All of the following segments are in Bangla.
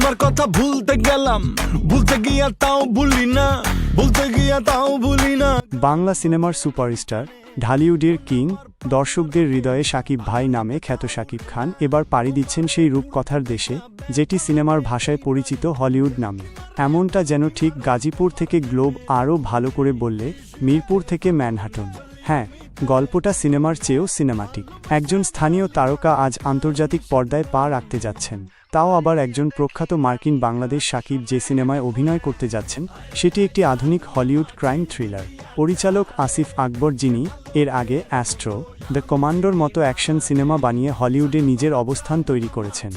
তোমার কথা ভুলতে গেলাম। ভুলতে গিয়া তাও ভুলি না, ভুলতে গিয়া তাও ভুলি না। বাংলা সিনেমার সুপারস্টার, ঢালিউডের কিং, দর্শকদের হৃদয়ে সাকিব ভাই নামে খ্যাত সাকিব খান এবার পাড়ি দিচ্ছেন সেই রূপকথার দেশে, যেটি সিনেমার ভাষায় পরিচিত হলিউড নামে। এমনটা যেন ঠিক গাজীপুর থেকে গ্লোব আরও ভালো করে বললে, মিরপুর থেকে ম্যানহাটন। হ্যাঁ গল্পটা সিনেমার চেয়েও সিনেমাটিক একজন স্থানীয় তারকা আজ আন্তর্জাতিক পর্দায় পা রাখতে যাচ্ছেন। তাও আবার একজন প্রখ্যাত মার্কিন বাংলাদেশ সাকিব যে সিনেমায় অভিনয় করতে যাচ্ছেন, সেটি একটি আধুনিক হলিউড ক্রাইম থ্রিলার। পরিচালক আসিফ আকবর যিনি, এর আগে অ্যাস্ট্রো, দ্য কমান্ডোর মতো অ্যাকশন সিনেমা বানিয়ে হলিউডে নিজের অবস্থান তৈরি করেছেন।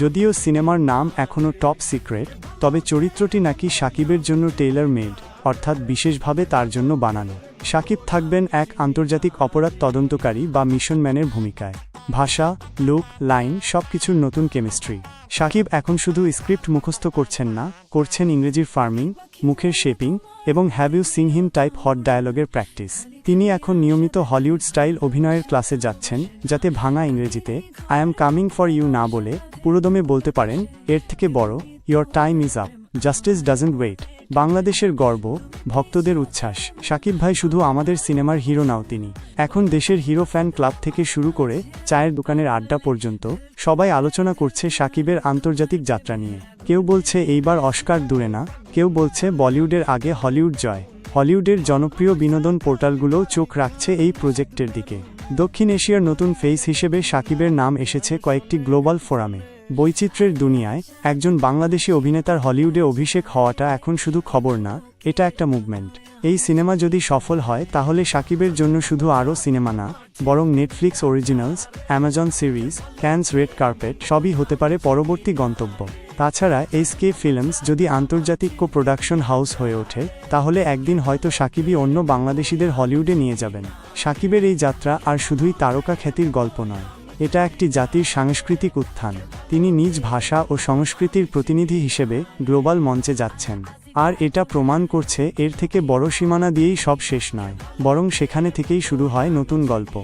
যদিও সিনেমার নাম এখনও টপ সিক্রেট তবে চরিত্রটি নাকি সাকিবের জন্য টেইলার মেড অর্থাৎ বিশেষভাবে তার জন্য বানানো। সাকিব থাকবেন এক আন্তর্জাতিক অপরাধ তদন্তকারী বা মিশন ম্যানের ভূমিকায়। ভাষা লুক লাইন সবকিছুর নতুন কেমিস্ট্রি সাকিব এখন শুধু স্ক্রিপ্ট মুখস্থ করছেন না, করছেন ইংরেজির ফার্মিং মুখের শেপিং এবং have you him type hot ডায়ালগের practice তিনি এখন নিয়মিত হলিউড স্টাইল অভিনয়ের ক্লাসে যাচ্ছেন, যাতে ভাঙা ইংরেজিতে I am coming for you না বলে পুরোদমে বলতে পারেন, এর থেকে বড় your time is up justice doesn't wait বাংলাদেশের গর্ব, ভক্তদের উচ্ছ্বাস। সাকিব ভাই শুধু আমাদের সিনেমার হিরো নাও তিনি। এখন দেশের হিরো ফ্যান ক্লাব থেকে শুরু করে চায়ের দোকানের আড্ডা পর্যন্ত সবাই আলোচনা করছে সাকিবের আন্তর্জাতিক যাত্রা নিয়ে। কেউ বলছে এইবার অস্কার দূরে না, কেউ বলছে বলিউডের আগে হলিউড জয়। হলিউডের জনপ্রিয় বিনোদন পোর্টালগুলোও চোখ রাখছে এই প্রজেক্টের দিকে। দক্ষিণ এশিয়ার নতুন ফেস হিসেবে সাকিবের নাম এসেছে কয়েকটি গ্লোবাল ফোরামে। বৈচিত্র্যের দুনিয়ায় একজন বাংলাদেশি অভিনেতার হলিউডে অভিষেক হওয়াটা এখন শুধু খবর না, এটা একটা মুভমেন্ট। এই সিনেমা যদি সফল হয়, তাহলে সাকিবের জন্য শুধু আরও সিনেমা না, বরং Netflix originals, Amazon series, Cannes red carpet সবই হতে পারে পরবর্তী গন্তব্য। তাছাড়া এসকে ফিল্মস যদি আন্তর্জাতিক কো প্রোডাকশন হাউস হয়ে ওঠে, তাহলে একদিন হয়তো সাকিবই অন্য বাংলাদেশিদের হলিউডে নিয়ে যাবেন। সাকিবের এই যাত্রা আর শুধুই তারকা খ্যাতির গল্প নয়। এটা একটি জাতির সাংস্কৃতিক উত্থান। তিনি নিজ ভাষা ও সংস্কৃতির প্রতিনিধি হিসেবে গ্লোবাল মঞ্চে যাচ্ছেন। আর এটা প্রমাণ করছে এর থেকে বড় সীমানা দিয়েই সব শেষ নয়, বরং সেখানে থেকেই শুরু হয় নতুন গল্প।